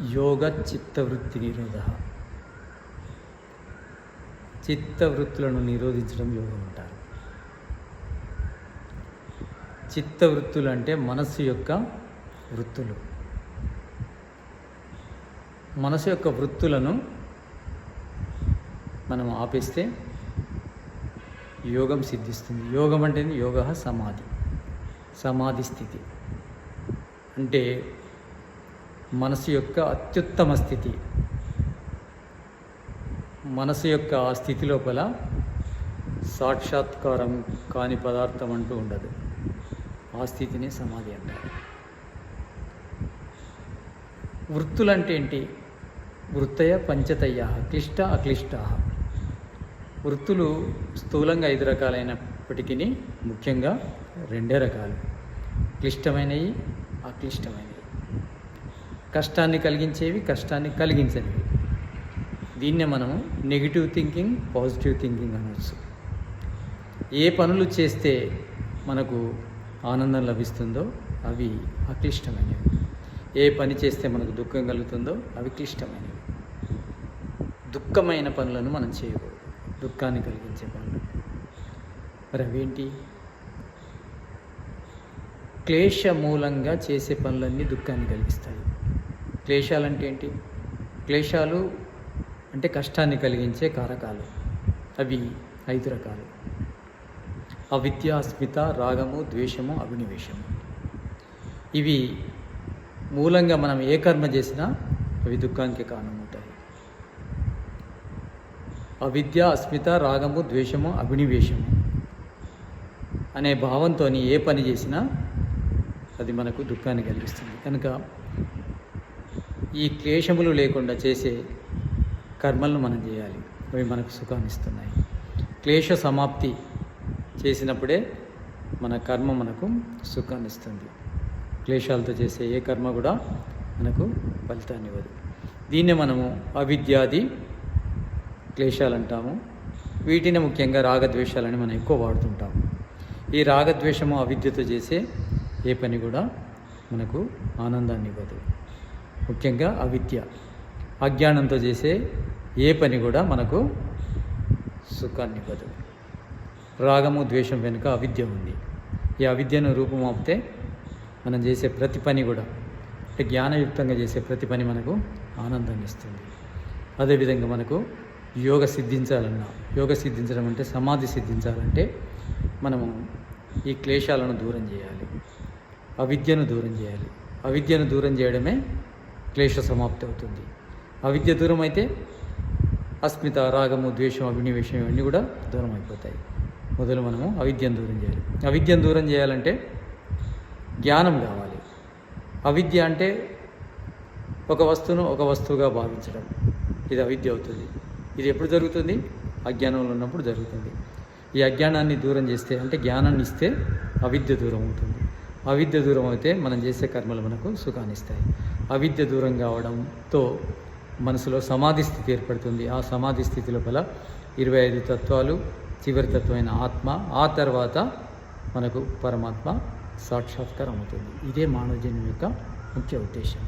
యోగ చిత్తవృత్తి నిరోధ చిత్తవృత్తులను నిరోధించడం యోగం అంటారు. చిత్తవృత్తులు అంటే మనస్సు యొక్క వృత్తులు. మనసు యొక్క వృత్తులను మనం ఆపేస్తే యోగం సిద్ధిస్తుంది. యోగం అంటే యోగ సమాధి. సమాధి స్థితి. అంటే మనసు యొక్క అత్యుత్తమ స్థితి. మనసు యొక్క ఆ స్థితి లోపల సాక్షాత్కారం కాని పదార్థం అంటూ ఉండదు. ఆ స్థితిని సమాధి అంటారు. వృత్తులంటే ఏంటి వృత్తయ పంచతయ్య క్లిష్ట అక్లిష్ట. వృత్తులు స్థూలంగా ఐదు రకాలైనప్పటికీ ముఖ్యంగా రెండే రకాలు. క్లిష్టమైనవి అక్లిష్టమైనవి. కష్టాన్ని కలిగించేవి కష్టాన్ని కలిగించనివి. దీన్నే మనము నెగిటివ్ థింకింగ్ పాజిటివ్ థింకింగ్ అనవచ్చు ఏ పనులు చేస్తే మనకు ఆనందం లభిస్తుందో అవి అక్లిష్టమైనవి. ఏ పని చేస్తే మనకు దుఃఖం కలుగుతుందో అవి క్లిష్టమైనవి. దుఃఖమైన పనులను మనం చేయకూడదు. దుఃఖాన్ని కలిగించే పనులు. మరి అవేంటి? క్లేశ మూలంగా చేసే పనులన్నీ దుఃఖాన్ని కలిగిస్తాయి. క్లేశాలంటే ఏంటి క్లేశాలు అంటే కష్టాన్ని కలిగించే కారకాలు. అవి ఐదు రకాలు. అవిద్య అస్మిత రాగము ద్వేషము అభినివేశము ఇవి మూలంగా మనం ఏ కర్మ చేసినా అవి దుఃఖానికి కారణమవుతాయి. అవిద్య అస్మిత రాగము ద్వేషము అభినివేశము అనే భావంతో ఏ పని చేసినా అది మనకు దుఃఖాన్ని కలిగిస్తుంది. కనుక ఈ క్లేశములు లేకుండా చేసే కర్మలను మనం చేయాలి. అవి మనకు సుఖాన్ని ఇస్తున్నాయి. క్లేశ సమాప్తి చేసినప్పుడే మన కర్మ మనకు సుఖాన్ని ఇస్తుంది. క్లేశాలతో చేసే ఏ కర్మ కూడా మనకు ఫలితాన్ని ఇవ్వదు. దీన్నే మనము అవిద్యాది క్లేశాలు అంటాము వీటిని ముఖ్యంగా రాగద్వేషాలని మనం ఎక్కువ వాడుతుంటాము ఈ రాగద్వేషము అవిద్యతో చేసే ఏ పని కూడా మనకు ఆనందాన్ని ఇవ్వదు. ముఖ్యంగా అవిద్య. అజ్ఞానంతో చేసే ఏ పని కూడా మనకు సుఖాన్ని ఇవ్వదు. రాగము ద్వేషం వెనుక అవిద్య ఉంది. ఈ అవిద్యను రూపుమాపితే మనం చేసే ప్రతి పని కూడా అంటే జ్ఞానయుక్తంగా చేసే ప్రతి పని మనకు ఆనందాన్ని ఇస్తుంది. అదేవిధంగా మనకు యోగ సిద్ధించాలన్నా యోగ సిద్ధించడం అంటే సమాధి సిద్ధించాలంటే మనము ఈ క్లేశాలను దూరం చేయాలి. అవిద్యను దూరం చేయాలి. అవిద్యను దూరం చేయడమే క్లేశ సమాప్తి అవుతుంది. అవిద్య దూరం అయితే అస్మిత రాగము ద్వేషం అభినివేశం ఇవన్నీ కూడా దూరం అయిపోతాయి మొదలు మనము అవిద్యను దూరం చేయాలి. అవిద్యను దూరం చేయాలంటే జ్ఞానం కావాలి. అవిద్య అంటే ఒక వస్తువును ఒక వస్తువుగా భావించడం. ఇది అవిద్య అవుతుంది. ఇది ఎప్పుడు జరుగుతుంది? అజ్ఞానంలో ఉన్నప్పుడు జరుగుతుంది. ఈ అజ్ఞానాన్ని దూరం చేస్తే అంటే జ్ఞానాన్ని ఇస్తే అవిద్య దూరం అవుతుంది. అవిద్య దూరం అయితే మనం చేసే కర్మలు మనకు సుఖాన్నిస్తాయి. అవిద్య దూరం కావడంతో మనసులో సమాధి స్థితి ఏర్పడుతుంది. ఆ సమాధి స్థితి లోపల ఇరవై ఐదు తత్వాలు చివరి తత్వమైన ఆత్మ ఆ తర్వాత మనకు పరమాత్మ సాక్షాత్కారం అవుతుంది ఇదే మానవ జన్మ యొక్క ముఖ్య ఉద్దేశం.